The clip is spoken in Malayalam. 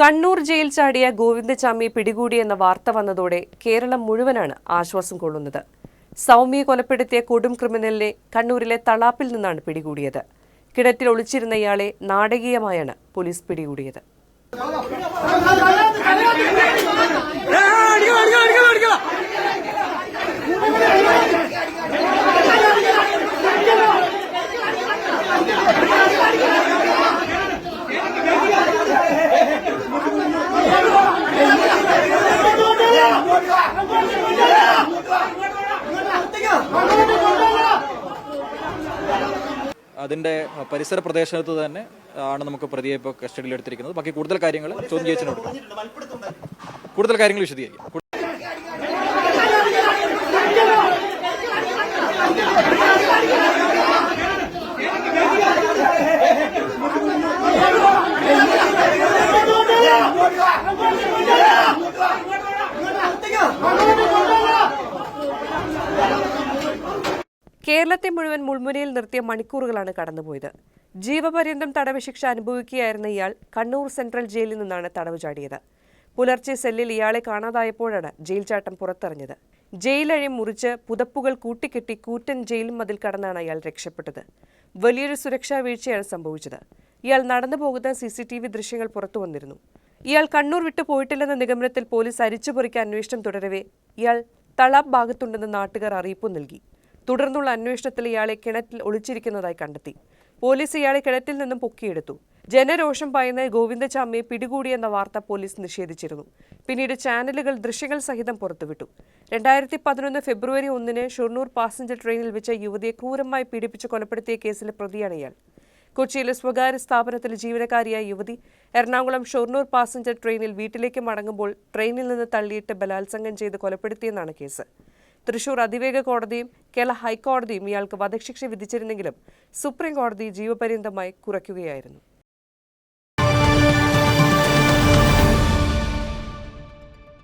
കണ്ണൂർ ജയിൽ ചാടിയ ഗോവിന്ദചാമി പിടികൂടിയെന്ന വാർത്ത വന്നതോടെ കേരളം മുഴുവനാണ് ആശ്വാസം കൊള്ളുന്നത്. സൗമ്യയെ കൊലപ്പെടുത്തിയ കൊടും ക്രിമിനലിനെ കണ്ണൂരിലെ തളാപ്പിൽ നിന്നാണ് പിടികൂടിയത്. കിണറ്റിൽ ഒളിച്ചിരുന്ന ഇയാളെ നാടകീയമായാണ് പോലീസ് പിടികൂടിയത്. അതിന്റെ പരിസര പ്രദേശത്ത് തന്നെ ആണ് നമുക്ക് പ്രതിയെ ഇപ്പോൾ കസ്റ്റഡിയിൽ എടുത്തിരിക്കുന്നത് ബാക്കി കൂടുതൽ കാര്യങ്ങൾ ചോദ്യം ചെയ്യച്ചിനോട് കൂടുതൽ കാര്യങ്ങൾ വിശദീകരിക്കും. കേരളത്തെ മുഴുവൻ മുൾമുനയിൽ നിർത്തിയ മണിക്കൂറുകളാണ് കടന്നുപോയത്. ജീവപര്യന്തം തടവ് ശിക്ഷ അനുഭവിക്കുകയായിരുന്ന ഇയാൾ കണ്ണൂർ സെൻട്രൽ ജയിലിൽ നിന്നാണ് തടവ് ചാടിയത്. പുലർച്ചെ സെല്ലിൽ ഇയാളെ കാണാതായപ്പോഴാണ് ജയിൽ ചാട്ടം പുറത്തറിഞ്ഞത് ജയിലഴി മുറിച്ച് പുതപ്പുകൾ കൂട്ടിക്കെട്ടി കൂറ്റൻ ജയിൽ മതിൽ കടന്നാണ് അയാൾ രക്ഷപ്പെട്ടത്. വലിയൊരു സുരക്ഷാ വീഴ്ചയാണ് സംഭവിച്ചത്. ഇയാൾ നടന്നു പോകുന്ന സി സി ടി വി ദൃശ്യങ്ങൾ പുറത്തു വന്നിരുന്നു. ഇയാൾ കണ്ണൂർ വിട്ടു പോയിട്ടില്ലെന്ന നിഗമനത്തിൽ പോലീസ് അരിച്ചുപൊറിക്കാൻ അന്വേഷണം തുടരവേ ഇയാൾ തളാബ് ഭാഗത്തുണ്ടെന്ന് നാട്ടുകാർ അറിയിപ്പ് നൽകി. തുടർന്നുള്ള അന്വേഷണത്തിൽ ഇയാളെ കിണറ്റിൽ ഒളിച്ചിരിക്കുന്നതായി കണ്ടെത്തി. പോലീസ് ഇയാളെ കിണറ്റിൽ നിന്നും പൊക്കിയെടുത്തു. ജനരോഷം പായുന്ന ഗോവിന്ദചാമിയെ പിടികൂടിയെന്ന വാർത്ത പോലീസ് നിഷേധിച്ചിരുന്നു. പിന്നീട് ചാനലുകൾ ദൃശ്യങ്ങൾ സഹിതം പുറത്തുവിട്ടു. രണ്ടായിരത്തി പതിനൊന്ന് ഫെബ്രുവരി ഒന്നിന് ഷൊർണൂർ പാസഞ്ചർ ട്രെയിനിൽ വെച്ച യുവതിയെ ക്രൂരമായി പീഡിപ്പിച്ച് കൊലപ്പെടുത്തിയ കേസിലെ പ്രതിയാണ് ഇയാൾ. കൊച്ചിയിലെ സ്വകാര്യ സ്ഥാപനത്തിലെ ജീവനക്കാരിയായ യുവതി എറണാകുളം ഷൊർണൂർ പാസഞ്ചർ ട്രെയിനിൽ വീട്ടിലേക്ക് മടങ്ങുമ്പോൾ ട്രെയിനിൽ നിന്ന് തള്ളിയിട്ട് ബലാത്സംഗം ചെയ്ത് കൊലപ്പെടുത്തിയെന്നാണ് കേസ്. തൃശൂർ അതിവേഗ കോടതിയും കേരള ഹൈക്കോടതിയും ഇയാൾക്ക് വധശിക്ഷ വിധിച്ചിരുന്നെങ്കിലും സുപ്രീം കോടതി ജീവപര്യന്തമായി കുറയ്ക്കുകയായിരുന്നു.